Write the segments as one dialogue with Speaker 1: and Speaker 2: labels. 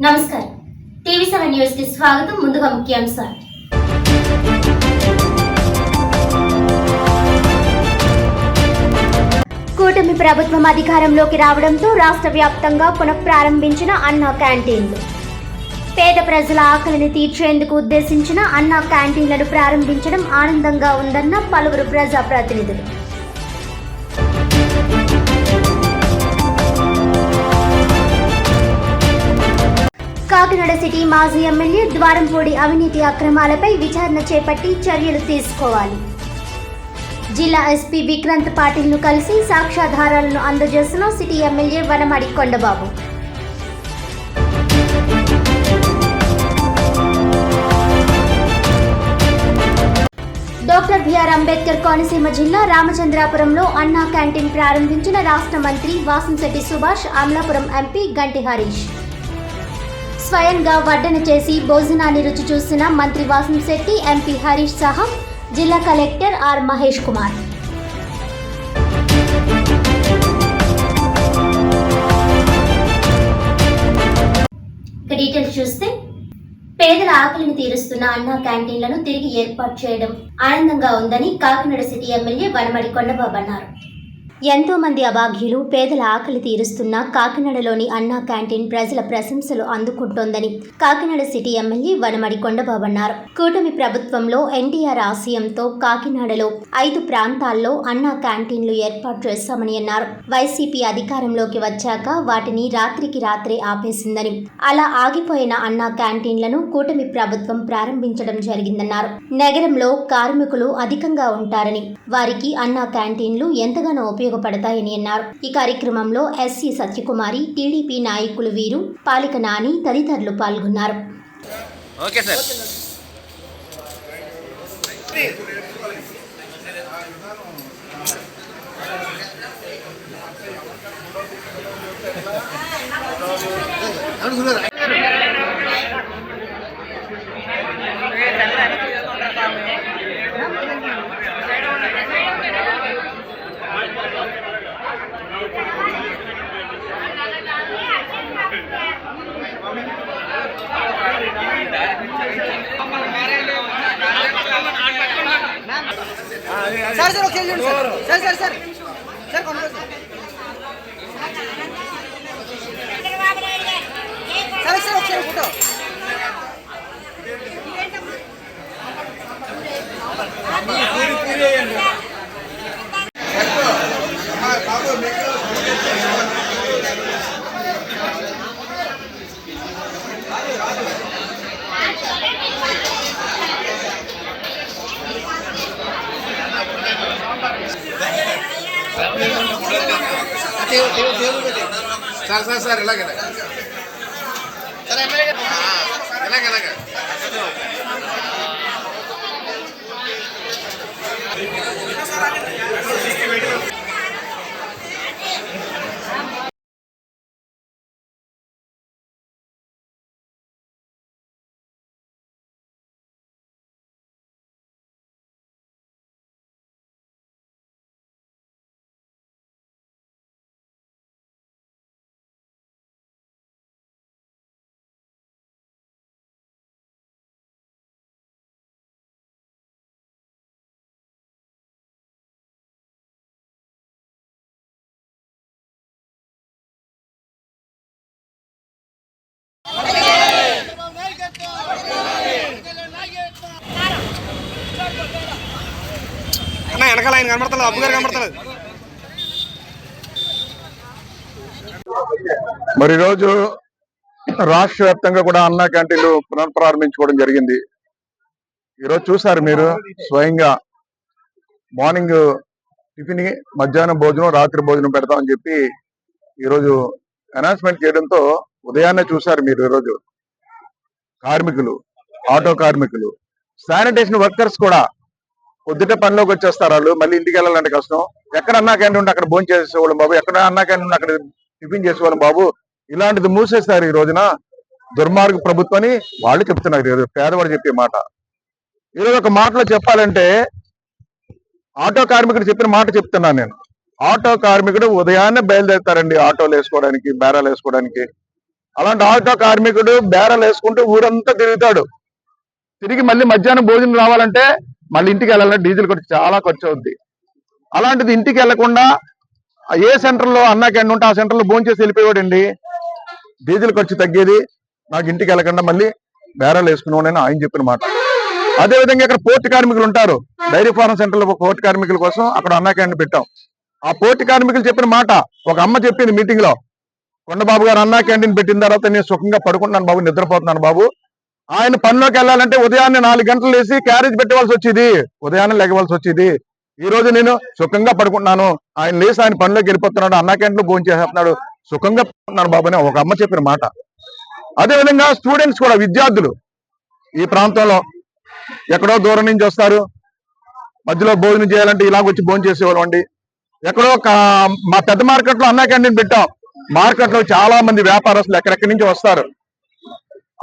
Speaker 1: నమస్కారం. TV seven న్యూస్కి స్వాగతం. ముందుగా ముఖ్యాంశాలు. కూటమి ప్రభుత్వం అధికారంలోకి రావడంతో రాష్ట్ర వ్యాప్తంగా పునఃప్రారంభించిన అన్న క్యాంటీన్లు. పేద ప్రజల ఆకలిని తీర్చేందుకు ఉద్దేశించిన అన్న క్యాంటీన్లను ప్రారంభించడం ఆనందంగా ఉందన్న పలువురు ప్రజాప్రతినిధులు. కాకినాడ సిటీ మాజీ ఎమ్మెల్యే ద్వారంపూడి అవినీతి అక్రమాలపై విచారణ చేపట్టి చర్యలు తీసుకోవాలి. జిల్లా ఎస్పీ విక్రాంత్ పాటిల్ను కలిసి సాక్ష్యాధారాలను అందజేసిన city MLA Vanamadi Kondababu. Doctor B R Ambedkar Konaseema జిల్లా రామచంద్రాపురంలో అన్నా క్యాంటీన్ ప్రారంభించిన రాష్ట్ర మంత్రి వాసంశెట్టి సుభాష్ అమలాపురం ఎంపీ గంటి హరీష్. స్వయంగా వడ్డన చేసి భోజనాన్ని రుచి చూసిన మంత్రి వాసంశెట్టి ఎంపీ హరీష్ సహా జిల్లా collector R Mahesh Kumar. Details చూస్తే పేదల ఆకలిని తీరుస్తున్న అన్నా క్యాంటీన్లను తిరిగి ఏర్పాటు చేయడం ఆనందంగా ఉందని కాకినాడ సిటీ ఎమ్మెల్యే వనమడి కొండబాబు అన్నారు. ఎంతోమంది అభాగ్యులు పేదల ఆకలి తీరుస్తున్న కాకినాడలోని అన్నా క్యాంటీన్ ప్రజల ప్రశంసలు అందుకుంటోందని కాకినాడ సిటీ ఎమ్మెల్యే వనమడి కొండబాబు అన్నారు. కూటమి ప్రభుత్వంలో ఎన్టీఆర్ ఆశయంతో కాకినాడలో ఐదు ప్రాంతాల్లో అన్నా క్యాంటీన్లు ఏర్పాటు చేశామని అన్నారు. వైసీపీ అధికారంలోకి వచ్చాక వాటిని రాత్రికి రాత్రే ఆపేసిందని అలా ఆగిపోయిన అన్నా క్యాంటీన్లను కూటమి ప్రభుత్వం ప్రారంభించడం జరిగిందన్నారు. నగరంలో కార్మికులు అధికంగా ఉంటారని వారికి అన్నా క్యాంటీన్లు ఎంతగానో ఉపయోగ ఉపయోగపడతాయని అన్నారు. ఈ కార్యక్రమంలో ఎస్సీ సత్యకుమారి టీడీపీ నాయకులు వీరు పాలిక నాని తదితరులు పాల్గొన్నారు.
Speaker 2: Okay sir.
Speaker 3: సార్ చూడండి sir. Sir sir sir. Sir sir sir ఒకసారి ఫోటో
Speaker 2: సార్ సార్ సార్ ఇలాగ ఇలాగ ఇలాగ ఇలాగ అన్న వెనకాల ఆయన కనబడతలేదు అబ్బు గారు కనబడతలేదు.
Speaker 4: మరి రోజు రాష్ట్ర వ్యాప్తంగా కూడా అన్నా క్యాంటీన్లు పునఃప్రారంభించుకోవడం జరిగింది. ఈరోజు చూసారు మీరు స్వయంగా మార్నింగ్ టిఫిన్ మధ్యాహ్నం భోజనం రాత్రి భోజనం పెడతామని చెప్పి ఈరోజు అనౌన్స్మెంట్ చేయడంతో ఉదయాన్నే చూసారు మీరు ఈరోజు కార్మికులు ఆటో కార్మికులు శానిటేషన్ వర్కర్స్ కూడా పొద్దుట పనిలోకి వచ్చేస్తారు వాళ్ళు మళ్ళీ ఇంటికి వెళ్ళాలంటే కష్టం. ఎక్కడ అన్నా క్యాంటీన్ ఉంటే అక్కడ భోజనం చేసేవాళ్ళం బాబు ఎక్కడ అన్నా క్యాంటీన్ ఉంటే అక్కడ టిఫిన్ చేసేవాళ్ళం బాబు. ఇలాంటిది మూసేస్తారు ఈ రోజున దుర్మార్గ ప్రభుత్వం అని వాళ్ళు చెప్తున్నారు ఈరోజు పేదవాడు చెప్పే మాట. ఈరోజు ఒక మాటలో చెప్పాలంటే ఆటో కార్మికుడు చెప్పిన మాట చెప్తున్నాను నేను. ఆటో కార్మికుడు ఉదయాన్నే బయలుదేరుతారండి ఆటోలు వేసుకోవడానికి బేరాలు వేసుకోవడానికి. అలాంటి ఆటో కార్మికుడు బేరాలు వేసుకుంటూ ఊరంతా తిరుగుతాడు. తిరిగి మళ్ళీ మధ్యాహ్నం భోజనం రావాలంటే మళ్ళీ ఇంటికి వెళ్ళాలంటే డీజిల్ ఖర్చు చాలా ఖర్చు అవుద్ది. అలాంటిది ఇంటికి వెళ్ళకుండా ఏ సెంటర్లో అన్నా క్యాంటీన్ ఉంటే ఆ సెంటర్లో భోజనం చేసి వెళ్ళిపోయాడండి డీజిల్ ఖర్చు తగ్గేది. నాకు ఇంటికి వెళ్ళకుండా మళ్ళీ బేరాలు వేసుకున్నాను ఆయన చెప్పిన మాట. అదే విధంగా ఇక్కడ పోర్టు కార్మికులు ఉంటారు. డైరీ ఫార్మ్ సెంటర్లో పోర్టు కార్మికుల కోసం అక్కడ అన్నా క్యాండ్ పెట్టాం. ఆ పోర్టు కార్మికులు చెప్పిన మాట ఒక అమ్మ చెప్పింది మీటింగ్లో కొండబాబు గారు అన్నా క్యాంటీన్ పెట్టిన తర్వాత నేను సుఖంగా పడుకుంటున్నాను బాబు నిద్రపోతున్నాను బాబు. ఆయన పనిలోకి వెళ్ళాలంటే ఉదయాన్నే నాలుగు గంటలు వేసి క్యారేజ్ పెట్టవలసి వచ్చేది. ఉదయాన్నే లెగవలసి వచ్చేది. ఈ రోజు నేను సుఖంగా పడుకుంటున్నాను. ఆయన లేసి ఆయన పనిలోకి వెళ్ళిపోతున్నాడు. అన్న క్యాంటీన్ భోజనం చేసేస్తున్నాడు. సుఖంగా పడుకుంటున్నాను బాబు అని ఒక అమ్మ చెప్పిన మాట. అదే విధంగా స్టూడెంట్స్ కూడా విద్యార్థులు ఈ ప్రాంతంలో ఎక్కడో దూరం నుంచి వస్తారు. మధ్యలో భోజనం చేయాలంటే ఇలాగ వచ్చి భోజనం చేసేవాళ్ళం అండి. ఎక్కడో మా పెద్ద మార్కెట్లో అన్నా క్యాంటీన్ పెట్టాం. మార్కెట్లో చాలా మంది వ్యాపారస్తులు ఎక్కడెక్కడి నుంచి వస్తారు.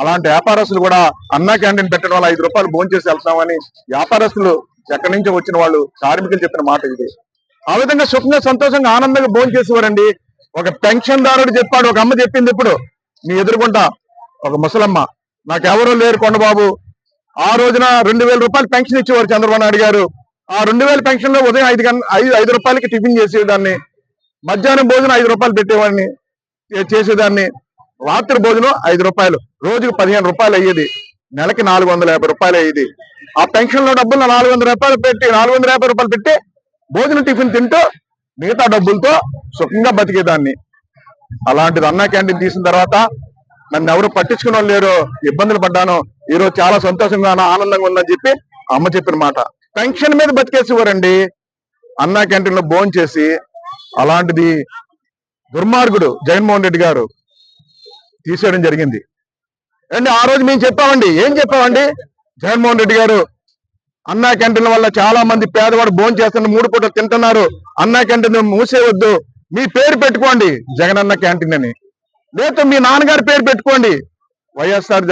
Speaker 4: అలాంటి వ్యాపారస్తులు కూడా అన్నా క్యాంటీన్ పెట్టడం వల్ల ఐదు రూపాయలు భోజనం చేసి వెళ్తామని వ్యాపారస్తులు ఎక్కడి నుంచి వచ్చిన వాళ్ళు కార్మికులు చెప్పిన మాట ఇది. ఆ విధంగా సుఖంగా సంతోషంగా ఆనందంగా భోజనం చేసేవారండి. ఒక పెన్షన్ దారుడు చెప్పాడు ఒక అమ్మ చెప్పింది ఇప్పుడు. మీ ఎదురుకుంటా ఒక ముసలమ్మ. నాకెవరూ లేరు కొండబాబు. ఆ రోజున రెండు వేల రూపాయలు పెన్షన్ ఇచ్చేవారు చంద్రబాబు నాయుడు గారు. ఆ రెండు వేల పెన్షన్లో ఉదయం ఐదు గంట ఐదు ఐదు రూపాయలకి టిఫిన్ చేసేదాన్ని. మధ్యాహ్నం భోజనం ఐదు రూపాయలు పెట్టేవాడిని చేసేదాన్ని. రాత్రి భోజనం ఐదు రూపాయలు. రోజుకు పదిహేను రూపాయలు అయ్యేది. నెలకి నాలుగు వందల యాభై రూపాయలు అయ్యేది. ఆ పెన్షన్లో డబ్బులు నాలుగు వందల రూపాయలు పెట్టి నాలుగు వందల యాభై రూపాయలు పెట్టి భోజనం టిఫిన్ తింటూ మిగతా డబ్బులతో సుఖంగా బతికేదాన్ని. అలాంటిది అన్నా క్యాంటీన్ తీసిన తర్వాత నన్ను ఎవరు పట్టించుకున్న వాళ్ళు లేరు. ఇబ్బందులు పడ్డాను. ఈరోజు చాలా సంతోషంగా ఆనందంగా ఉందని చెప్పి అమ్మ చెప్పిన మాట. పెన్షన్ మీద బతికేసేవారండి. అన్నా క్యాంటీన్లో భోజనం చేసి అలాంటిది దుర్మార్గుడు జగన్మోహన్ రెడ్డి గారు తీసేయడం జరిగింది. అండి ఆ రోజు మేము చెప్పామండి ఏం చెప్పామండి? జగన్మోహన్ రెడ్డి గారు అన్నా క్యాంటీన్ వల్ల చాలా మంది పేదవాడు భోజనం చేస్తున్న మూడు పూట తింటున్నారు. అన్నా క్యాంటీన్ మూసేయవద్దు మీ పేరు పెట్టుకోండి జగనన్న క్యాంటీన్ అని. లేదా మీ నాన్నగారి పేరు పెట్టుకోండి. వైఎస్ఆర్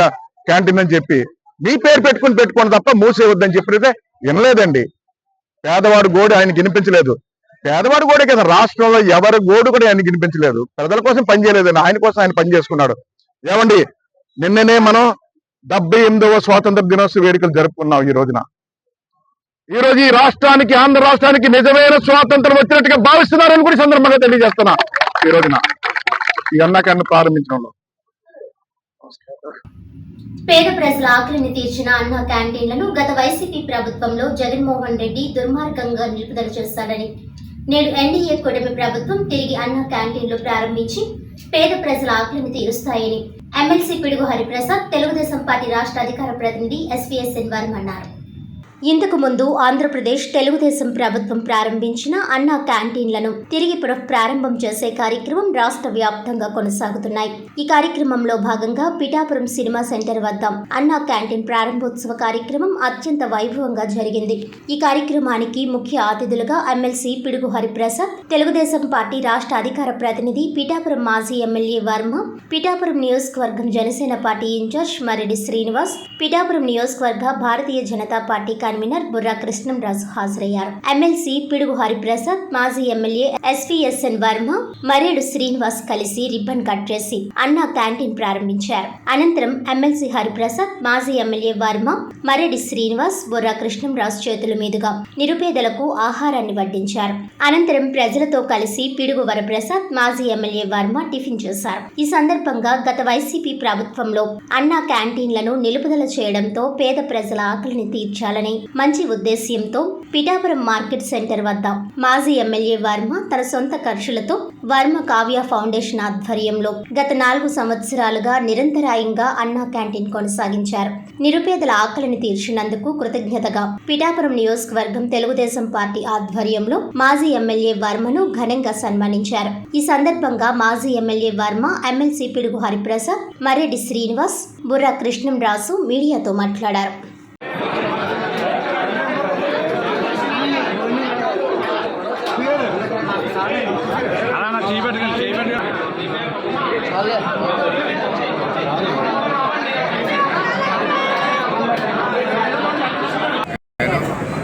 Speaker 4: క్యాంటీన్ అని చెప్పి. మీ పేరు పెట్టుకుని పెట్టుకోండి తప్ప మూసేయవద్దని చెప్పినైతే వినలేదండి. పేదవాడు గోడు ఆయనకి వినిపించలేదు. పేదవాడు గోడే కదా రాష్ట్రంలో ఎవరి గోడు కూడా ఆయన వినిపించలేదు. ప్రజల కోసం పని ఆయన కోసం ఆయన పని చేసుకున్నాడు. ఏమండి నిన్ననే మనం డెబ్బై ఎనిమిదవ స్వాతంత్ర దినోత్సవ వేడుకలు జరుపుకున్నాం ఈ రోజున. ఈ రోజు ఈ రాష్ట్రానికి ఆంధ్ర రాష్ట్రానికి నిజమైన స్వాతంత్రం వచ్చినట్టుగా భావిస్తున్నారని కూడా సందర్భంగా తెలియజేస్తున్నా ఈ రోజున. ఈ అన్నకాన్ని ప్రారంభించడంలో.
Speaker 1: పేద ప్రజల ఆకలిని తీర్చిన అన్న క్యాంటీన్లను గత వైసీపీ ప్రభుత్వంలో జగన్మోహన్ రెడ్డి దుర్మార్గంగా నిలుపుదల చేశాడని నేడు ఎన్డీఏ కూటమి ప్రభుత్వం తిరిగి అన్న క్యాంటీన్లు ప్రారంభించి పేద ప్రజల ఆకలిని తీరుస్తాయని ఎమ్మెల్సీ పిడుగు హరిప్రసాద్ తెలుగుదేశం పార్టీ రాష్ట్ర అధికార ప్రతినిధి ఎస్వీఎస్ శనివారం అన్నారు. ఇంతకు ముందు ఆంధ్రప్రదేశ్ తెలుగుదేశం ప్రభుత్వం ప్రారంభించిన అన్న క్యాంటీన్లను తిరిగి ప్రారంభం చేసే కార్యక్రమం రాష్ట్ర వ్యాప్తంగా కొనసాగుతున్నాయి. ఈ కార్యక్రమంలో భాగంగా పిఠాపురం సినిమా సెంటర్ వద్ద అన్న క్యాంటీన్ ప్రారంభోత్సవ కార్యక్రమం అత్యంత వైభవంగా జరిగింది. ఈ కార్యక్రమానికి ముఖ్య అతిథులుగా ఎమ్మెల్సీ పిడుగు హరిప్రసాద్ తెలుగుదేశం పార్టీ రాష్ట్ర అధికార ప్రతినిధి పిఠాపురం మాజీ ఎమ్మెల్యే వర్మ పిఠాపురం నియోజకవర్గం జనసేన పార్టీ ఇన్ఛార్జ్ మరెడ్డి శ్రీనివాస్ పిఠాపురం నియోజకవర్గ భారతీయ జనతా పార్టీ కన్వీనర్ బుర్రా కృష్ణంరాజు హాజరయ్యారు. ఎమ్మెల్సీ పిడుగు హరిప్రసాద్ మాజీ MLA S V S N Varma Maredu Srinivas కలిసి రిబ్బన్ కట్ చేసి అన్న క్యాంటీన్ ప్రారంభించారు. అనంతరం ఎమ్మెల్సీ హరిప్రసాద్ మాజీ ఎమ్మెల్యే వర్మ మరేడి శ్రీనివాస్ బుర్రా కృష్ణంరాజు చేతుల మీదుగా నిరుపేదలకు ఆహారాన్ని వడ్డించారు. అనంతరం ప్రజలతో కలిసి పిడుగు వరప్రసాద్ మాజీ ఎమ్మెల్యే వర్మ టిఫిన్ చేశారు. ఈ సందర్భంగా గత వైసీపీ ప్రభుత్వంలో అన్నా క్యాంటీన్లను నిలుపుదల చేయడంతో పేద ప్రజల ఆకలిని తీర్చాలని మంచి ఉద్దేశ్యంతో పిఠాపురం మార్కెట్ సెంటర్ వద్ద మాజీ ఎమ్మెల్యే వర్మ తన సొంత ఖర్చులతో వర్మ కావ్య ఫౌండేషన్ ఆధ్వర్యంలో గత నాలుగు సంవత్సరాలుగా నిరంతరాయంగా అన్నా క్యాంటీన్ కొనసాగించారు. నిరుపేదల ఆకలిని తీర్చినందుకు కృతజ్ఞతగా పిఠాపురం నియోజకవర్గం తెలుగుదేశం పార్టీ ఆధ్వర్యంలో మాజీ ఎమ్మెల్యే వర్మను ఘనంగా సన్మానించారు. ఈ సందర్భంగా మాజీ ఎమ్మెల్యే వర్మ ఎమ్మెల్సీ పిడుగు హరిప్రసాద్ మరెడ్డి శ్రీనివాస్ బుర్రా కృష్ణంరాజు మీడియాతో మాట్లాడారు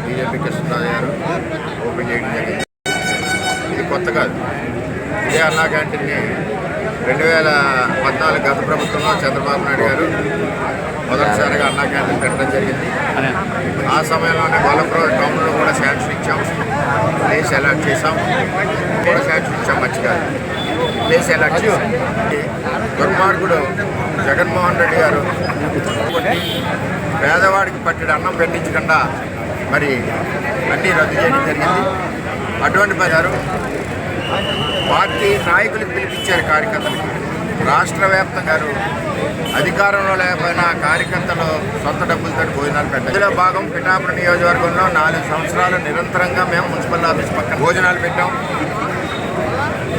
Speaker 5: బీజేపీ కృష్ణరాజు గారు ఓపెన్ చేయడం జరిగింది ఇది కొత్త కాదు ఇదే అన్నా క్యాంటీన్ని రెండు వేల పద్నాలుగు గత ప్రభుత్వంలో చంద్రబాబు నాయుడు గారు మొదటిసారిగా అన్నా క్యాంటీన్ పెట్టడం జరిగింది. ఆ సమయంలోనే గొల్లపురం టౌన్లో కూడా శాంక్షన్ ఇచ్చాం ప్లేస్ అలాట్ చేసాం కూడా శాంక్షన్ ఇచ్చాం మంచిగా ప్లేస్ అలాట్ చేసాం దుర్మార్గుడు జగన్మోహన్ రెడ్డి గారు పేదవాడికి పట్టెడు అన్నం పెట్టించకుండా మరి అన్నీ రద్దు చేయడం జరిగింది. అటువంటి గారు పార్టీ నాయకులకు పిలిపించారు కార్యకర్తలకు. రాష్ట్ర వ్యాప్తంగా అధికారంలో లేకపోయినా కార్యకర్తలు సొంత డబ్బులతో భోజనాలు పెట్టారు. ఇందులో భాగం పిఠాపురం నియోజకవర్గంలో నాలుగు సంవత్సరాలు నిరంతరంగా మేము మున్సిపల్ ఆఫీస్ పక్కన భోజనాలు పెట్టాం.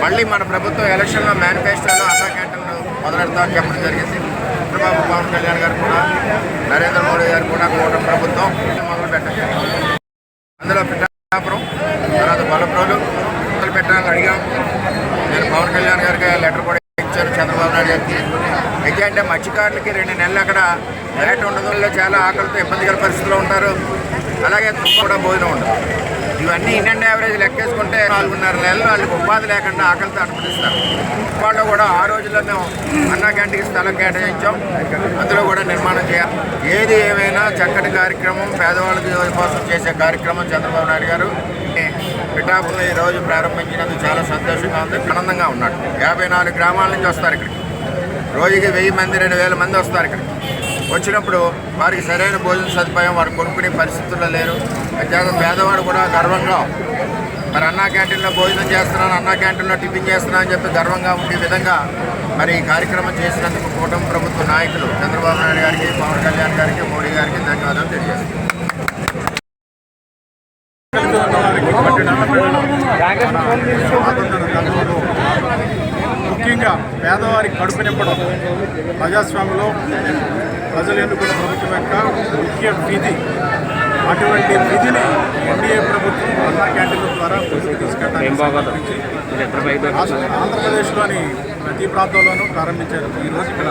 Speaker 5: మళ్ళీ మన ప్రభుత్వం ఎలక్షన్లో మేనిఫెస్టోలో అన్నా క్యాంటీన్లు మొదలెడతామని చెప్పడం జరిగింది. చంద్రబాబు పవన్ కళ్యాణ్ గారు కూడా నరేంద్ర మోడీ గారు కూడా కూటమి ప్రభుత్వం మొదలు పెట్టారు అందులో పిఠాపురం తర్వాత బలప్రోలు మొదలు పెట్టాలని అడిగాం. నేను పవన్ కళ్యాణ్ గారికి లెటర్ కూడా చంద్రబాబు నాయుడు గారికి అయితే అంటే మత్స్యకారులకి రెండు నెలలు అక్కడ రేట్ ఉండదు చాలా ఆకలితో ఇబ్బందికర పరిస్థితుల్లో ఉంటారు. అలాగే కూడా భోజనం ఉండదు. ఇవన్నీ ఇండియన్ యావరేజ్ లెక్కేసుకుంటే నాలుగున్నర నెలలు వాళ్ళకి ఉపాధి లేకుండా ఆకలితో అనుమతిస్తారు వాళ్ళు కూడా ఆ రోజుల్లో మేము అన్నా క్యాంటీన్కి స్థలం కేటాయించాం. అందులో కూడా నిర్మాణం చేయాలి. ఏది ఏమైనా చక్కటి కార్యక్రమం పేదవాళ్ళకి కోసం చేసే కార్యక్రమం చంద్రబాబు నాయుడు గారు. పిఠాపురం ఈ రోజు ప్రారంభించినందుకు చాలా సంతోషంగా ఉంది. ఆనందంగా ఉన్నాడు. యాభై నాలుగు గ్రామాల నుంచి వస్తారు ఇక్కడికి. రోజుకి వెయ్యి మంది రెండు వేల మంది వస్తారు ఇక్కడికి. వచ్చినప్పుడు వారికి సరైన భోజన సదుపాయం వారు కొనుక్కునే పరిస్థితుల్లో లేరు. అంతేకాక పేదవాడు కూడా గర్వంగా మరి అన్నా క్యాంటీన్లో భోజనం చేస్తున్నాను అన్నా క్యాంటీన్లో టిఫిన్ చేస్తున్నాను అని చెప్పి గర్వంగా ఉండే విధంగా మరి ఈ కార్యక్రమం చేసినందుకు కూటమి ప్రభుత్వ నాయకులు చంద్రబాబు నాయుడు గారికి పవన్ కళ్యాణ్ గారికి మోడీ గారికి ధన్యవాదాలు తెలియజేస్తున్నాను.
Speaker 6: ముఖ్యంగా పేదవారికి కడుపు నింపడం ప్రజాస్వామ్యంలో ప్రజలు ఎన్నుకున్న ప్రభుత్వం యొక్క ముఖ్య విధి అటువంటి విధిని ఎన్డీఏ ప్రభుత్వం అన్నా క్యాంటీన్ల ద్వారా ముందుకు తీసుకెళ్ళడానికి ఆంధ్రప్రదేశ్లోని ప్రతి ప్రాంతంలోనూ ప్రారంభించారు. ఈరోజు ఇక్కడ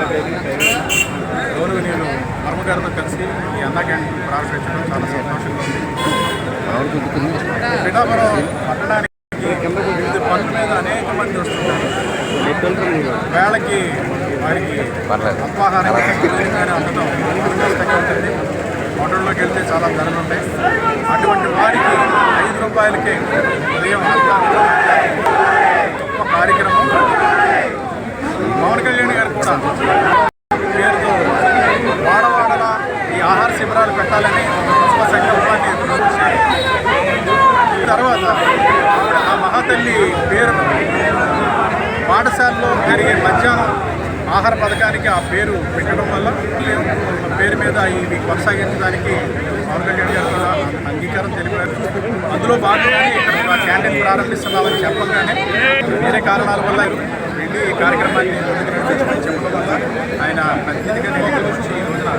Speaker 6: గౌరవనీయులు వర్మగారితో కలిసి ఈ అన్నా క్యాంటీన్ ప్రారంభించడం చాలా సంతోషంగా ఉంది. పిఠాపురం మీద అనేక మంది వస్తుంటారు వేళకి వారికి అల్పాహారం అందడం కష్టంగా ఉంటుంది. హోటల్లోకి వెళ్తే చాలా ధరలు ఉంటాయి. అటువంటి వారికి ఐదు రూపాయలకే ఉదయం అల్పాహారం గొప్ప కార్యక్రమం. పవన్ కళ్యాణ్ గారు కూడా పేరుతో వాడవాడలా ఈ ఆహార శిబిరాలు పెట్టాలని ఒక ఆహార పథకానికి ఆ పేరు పెట్టడం వల్ల పేరు మీద ఇది కొనసాగించడానికి పవన్ కళ్యాణ్ గారు కూడా అంగీకారం తెలిపారు. అందులో భాగంగానే ఇక్కడ క్యాంటీన్ ప్రారంభిస్తున్నామని చెప్పగానే వేరే కారణాల వల్ల వెళ్ళి ఈ కార్యక్రమాన్ని చెప్పడం వల్ల ఆయన ప్రతినిధిగా నేను వచ్చి ఈ రోజున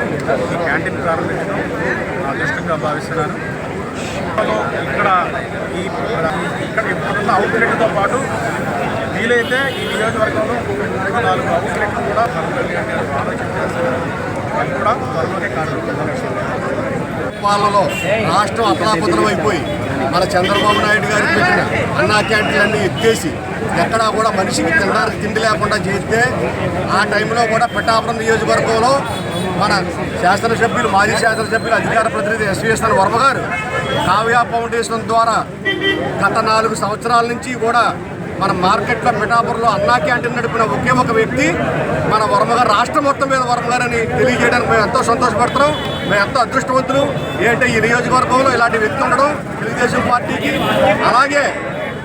Speaker 6: ఈ క్యాంటీన్ ప్రారంభించడం అదృష్టంగా భావిస్తున్నాను ఇక్కడ ఈ ఇక్కడ ఇప్పుడున్న అవుట్లెట్తో పాటు వీలైతే ఈ నియోజకవర్గంలో మూడు నాలుగు అవుట్లెట్లు కూడా పవన్ ఆలోచన కూడా త్వరలోనే
Speaker 7: పాలలో రాష్ట్రం అతలాకుతలం అయిపోయి మన చంద్రబాబు నాయుడు గారు పెట్టిన అన్నా క్యాంటీన్లన్నీ ఎత్తేసి ఎక్కడా కూడా మనిషికి తినడానికి తిండి లేకుండా చేస్తే ఆ టైంలో కూడా పిఠాపురం నియోజకవర్గంలో మన శాసనసభ్యులు మాజీ శాసనసభ్యులు అధికార ప్రతినిధి ఎస్వీఎస్ఎన్ వర్మ గారు కావ్య ఫౌండేషన్ ద్వారా గత నాలుగు సంవత్సరాల నుంచి కూడా మన మార్కెట్లో పిఠాపురంలో అన్నా క్యాంటీన్ నడిపిన ఒకే ఒక వ్యక్తి మన వరమగారు రాష్ట్రం మొత్తం మీద వరమగారని తెలియజేయడానికి మేము ఎంతో సంతోషపడుతున్నాం. మేము ఎంతో అదృష్టవంతులు. ఏంటంటే ఈ నియోజకవర్గంలో ఇలాంటి వ్యక్తి ఉండడం తెలుగుదేశం పార్టీకి? అలాగే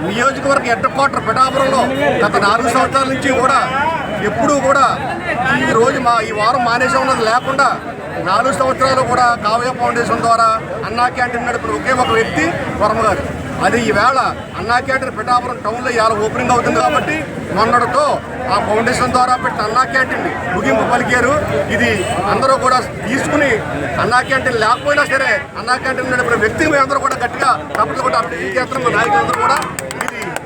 Speaker 7: నియోజకవర్గ హెడ్ క్వార్టర్ పిఠాపురంలో గత నాలుగు సంవత్సరాల నుంచి కూడా ఎప్పుడూ కూడా ఈ రోజు మా ఈ వారం మానేసం ఉన్నది లేకుండా నాలుగు సంవత్సరాలు కూడా కావ్య ఫౌండేషన్ ద్వారా అన్నా క్యాంటీన్ నడిపిన ఒకే ఒక వ్యక్తి వరమగారు అది ఈవేళ అన్నా క్యాంటీన్ పిఠాపురం టౌన్లో ఇవాళ ఓపెనింగ్ అవుతుంది కాబట్టి మొన్నటితో ఆ ఫౌండేషన్ ద్వారా పెట్టిన అన్నా క్యాంటీన్ ముగింపు పలికారు. ఇది అందరూ కూడా తీసుకుని అన్నా క్యాంటీన్ లేకపోయినా సరే అన్నా క్యాంటీన్ నడిపిన వ్యక్తిని అందరూ కూడా గట్టిగా తప్పకుండా కూడా చేస్తున్నాం నాయకులందరూ కూడా